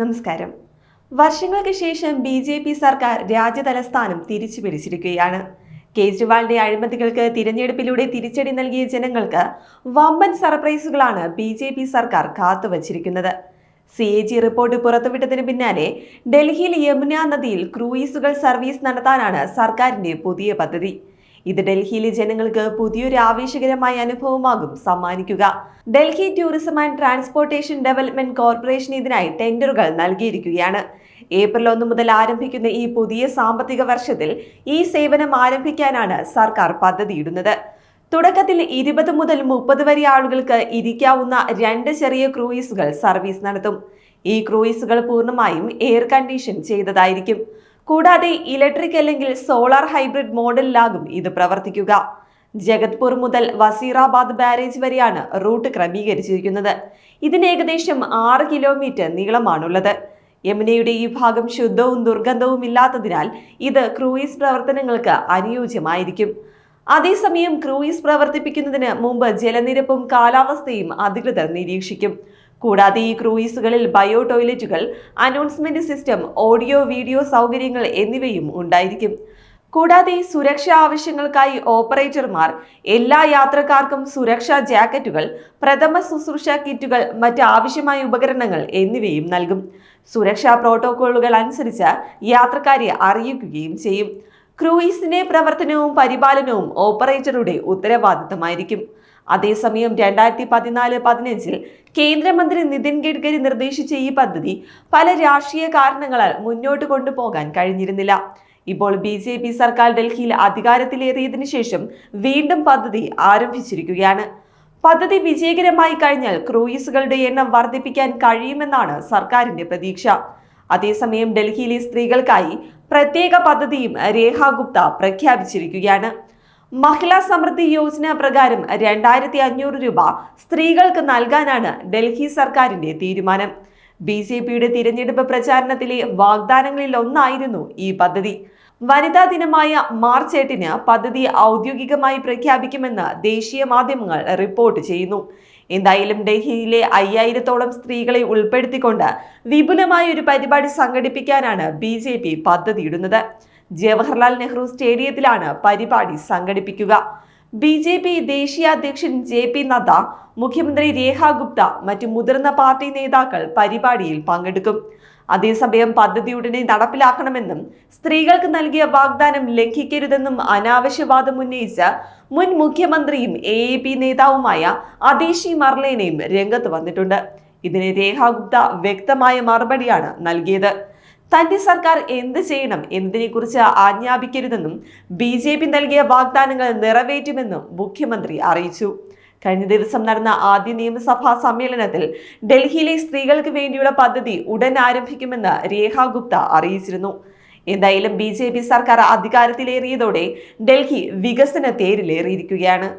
നമസ്കാരം. വർഷങ്ങൾക്ക് ശേഷം ബി ജെ പി സർക്കാർ രാജ്യതലസ്ഥാനം തിരിച്ചു പിടിച്ചിരിക്കുകയാണ് കേജ്രിവാളിന്റെ അഴിമതികൾക്ക് തിരഞ്ഞെടുപ്പിലൂടെ തിരിച്ചടി നൽകിയ ജനങ്ങൾക്ക് വമ്പൻ സർപ്രൈസുകളാണ് ബി ജെ പി സർക്കാർ കാത്തുവച്ചിരിക്കുന്നത്. സി എ ജി റിപ്പോർട്ട് പുറത്തുവിട്ടതിന് പിന്നാലെ ഡൽഹിയിൽ യമുന നദിയിൽ ക്രൂയിസുകൾ സർവീസ് നടത്താനാണ് സർക്കാരിന്റെ പുതിയ പദ്ധതി. ഇത് ഡൽഹിയിലെ ജനങ്ങൾക്ക് പുതിയൊരു ആവേശകരമായ അനുഭവമാകും. സമ്മാനിക്കുക. Delhi tourism and transportation development corporation ഇതിനായി ടെൻഡറുകൾ നൽകിയിരിക്കുകയാണ്. ഏപ്രിൽ ഒന്ന് മുതൽ ആരംഭിക്കുന്ന ഈ പുതിയ സാമ്പത്തിക വർഷത്തിൽ ഈ സേവനം ആരംഭിക്കാനാണ് സർക്കാർ പദ്ധതിയിടുന്നത്. തുടക്കത്തിൽ ഇരുപത് മുതൽ മുപ്പത് വരെ ആളുകൾക്ക് ഇരിക്കാവുന്ന രണ്ട് ചെറിയ ക്രൂയിസുകൾ സർവീസ് നടത്തും. ഈ ക്രൂയിസുകൾ പൂർണമായും എയർ കണ്ടീഷൻ ചെയ്തതായിരിക്കും. കൂടാതെ ഇലക്ട്രിക് അല്ലെങ്കിൽ സോളാർ ഹൈബ്രിഡ് മോഡലിലാകും ഇത് പ്രവർത്തിക്കുക. ജഗത്പൂർ മുതൽ വസീറാബാദ് ബാരേജ് വരെയാണ് റൂട്ട് ക്രമീകരിച്ചിരിക്കുന്നത്. ഇതിന് ഏകദേശം ആറ് കിലോമീറ്റർ നീളമാണുള്ളത്. യമുനയുടെ ഈ ഭാഗം ശുദ്ധവും ദുർഗന്ധവും ഇല്ലാത്തതിനാൽ ഇത് ക്രൂയിസ് പ്രവർത്തനങ്ങൾക്ക് അനുയോജ്യമായിരിക്കും. അതേസമയം ക്രൂയിസ് പ്രവർത്തിപ്പിക്കുന്നതിന് മുമ്പ് ജലനിരപ്പും കാലാവസ്ഥയും അധികൃതർ നിരീക്ഷിക്കും. കൂടാതെ ഈ ക്രൂയിസുകളിൽ ബയോ ടോയ്ലറ്റുകൾ അനൗൺസ്മെന്റ് സിസ്റ്റം ഓഡിയോ വീഡിയോ സൗകര്യങ്ങൾ എന്നിവയും ഉണ്ടായിരിക്കും. കൂടാതെ സുരക്ഷാ ആവശ്യങ്ങൾക്കായി ഓപ്പറേറ്റർമാർ എല്ലാ യാത്രക്കാർക്കും സുരക്ഷാ ജാക്കറ്റുകൾ പ്രഥമ ശുശ്രൂഷ കിറ്റുകൾ മറ്റ് ആവശ്യമായ ഉപകരണങ്ങൾ എന്നിവയും നൽകും. സുരക്ഷാ പ്രോട്ടോക്കോളുകൾ അനുസരിച്ച് യാത്രക്കാരെ അറിയിക്കുകയും ചെയ്യും. ക്രൂയിസിന്റെ പ്രവർത്തനവും പരിപാലനവും ഓപ്പറേറ്ററുടെ ഉത്തരവാദിത്തമായിരിക്കും. അതേസമയം രണ്ടായിരത്തി പതിനാല് പതിനഞ്ചിൽ കേന്ദ്രമന്ത്രി നിതിൻ ഗഡ്കരി നിർദ്ദേശിച്ച ഈ പദ്ധതി പല രാഷ്ട്രീയ കാരണങ്ങളാൽ മുന്നോട്ട് കൊണ്ടുപോകാൻ കഴിഞ്ഞിരുന്നില്ല. ഇപ്പോൾ ബി ജെ പി സർക്കാർ ഡൽഹിയിൽ അധികാരത്തിലേറിയതിനു ശേഷം വീണ്ടും പദ്ധതി ആരംഭിച്ചിരിക്കുകയാണ്. പദ്ധതി വിജയകരമായി കഴിഞ്ഞാൽ ക്രൂയിസുകളുടെ എണ്ണം വർദ്ധിപ്പിക്കാൻ കഴിയുമെന്നാണ് സർക്കാരിന്റെ പ്രതീക്ഷ. അതേസമയം ഡൽഹിയിലെ സ്ത്രീകൾക്കായി പ്രത്യേക പദ്ധതിയും രേഖ ഗുപ്ത പ്രഖ്യാപിച്ചിരിക്കുകയാണ്. മഹിളാ സമൃദ്ധി യോജന പ്രകാരം രണ്ടായിരത്തി അഞ്ഞൂറ് രൂപ സ്ത്രീകൾക്ക് നൽകാനാണ് ഡൽഹി സർക്കാരിന്റെ തീരുമാനം. ബി ജെ പിയുടെ തിരഞ്ഞെടുപ്പ് പ്രചാരണത്തിലെ വാഗ്ദാനങ്ങളിൽ ഒന്നായിരുന്നു ഈ പദ്ധതി. വനിതാ ദിനമായ മാർച്ച് എട്ടിന് പദ്ധതി ഔദ്യോഗികമായി പ്രഖ്യാപിക്കുമെന്ന് ദേശീയ മാധ്യമങ്ങൾ റിപ്പോർട്ട് ചെയ്യുന്നു. എന്തായാലും ഡൽഹിയിലെ അയ്യായിരത്തോളം സ്ത്രീകളെ ഉൾപ്പെടുത്തിക്കൊണ്ട് വിപുലമായ ഒരു പരിപാടി സംഘടിപ്പിക്കാനാണ് ബി ജെ പി പദ്ധതിയിടുന്നത്. ജവഹർലാൽ നെഹ്റു സ്റ്റേഡിയത്തിലാണ് പരിപാടി സംഘടിപ്പിക്കുക. ബി ജെ പി ദേശീയ അധ്യക്ഷൻ ജെ പി നദ്ദ മുഖ്യമന്ത്രി രേഖ ഗുപ്ത മറ്റു മുതിർന്ന പാർട്ടി നേതാക്കൾ പരിപാടിയിൽ പങ്കെടുക്കും. അതേസമയം പദ്ധതി ഉടനെ നടപ്പിലാക്കണമെന്നും സ്ത്രീകൾക്ക് നൽകിയ വാഗ്ദാനം ലംഘിക്കരുതെന്നും അനാവശ്യവാദം ഉന്നയിച്ച മുൻ മുഖ്യമന്ത്രിയും എ എ പി നേതാവുമായ അതീഷി മർലേനയും രംഗത്ത് വന്നിട്ടുണ്ട്. ഇതിന് രേഖ ഗുപ്ത വ്യക്തമായ മറുപടിയാണ് നൽകിയത്. തന്റെ സർക്കാർ എന്ത് ചെയ്യണം എന്നതിനെക്കുറിച്ച് ആജ്ഞാപിക്കരുതെന്നും ബി ജെ പി നൽകിയ വാഗ്ദാനങ്ങൾ നിറവേറ്റുമെന്നും മുഖ്യമന്ത്രി അറിയിച്ചു. കഴിഞ്ഞ ദിവസം നടന്ന ആദ്യ നിയമസഭാ സമ്മേളനത്തിൽ ഡൽഹിയിലെ സ്ത്രീകൾക്ക് വേണ്ടിയുള്ള പദ്ധതി ഉടൻ ആരംഭിക്കുമെന്ന് രേഖ ഗുപ്ത അറിയിച്ചിരുന്നു. എന്തായാലും ബി സർക്കാർ അധികാരത്തിലേറിയതോടെ ഡൽഹി വികസന തേരിലേറിയിരിക്കുകയാണ്.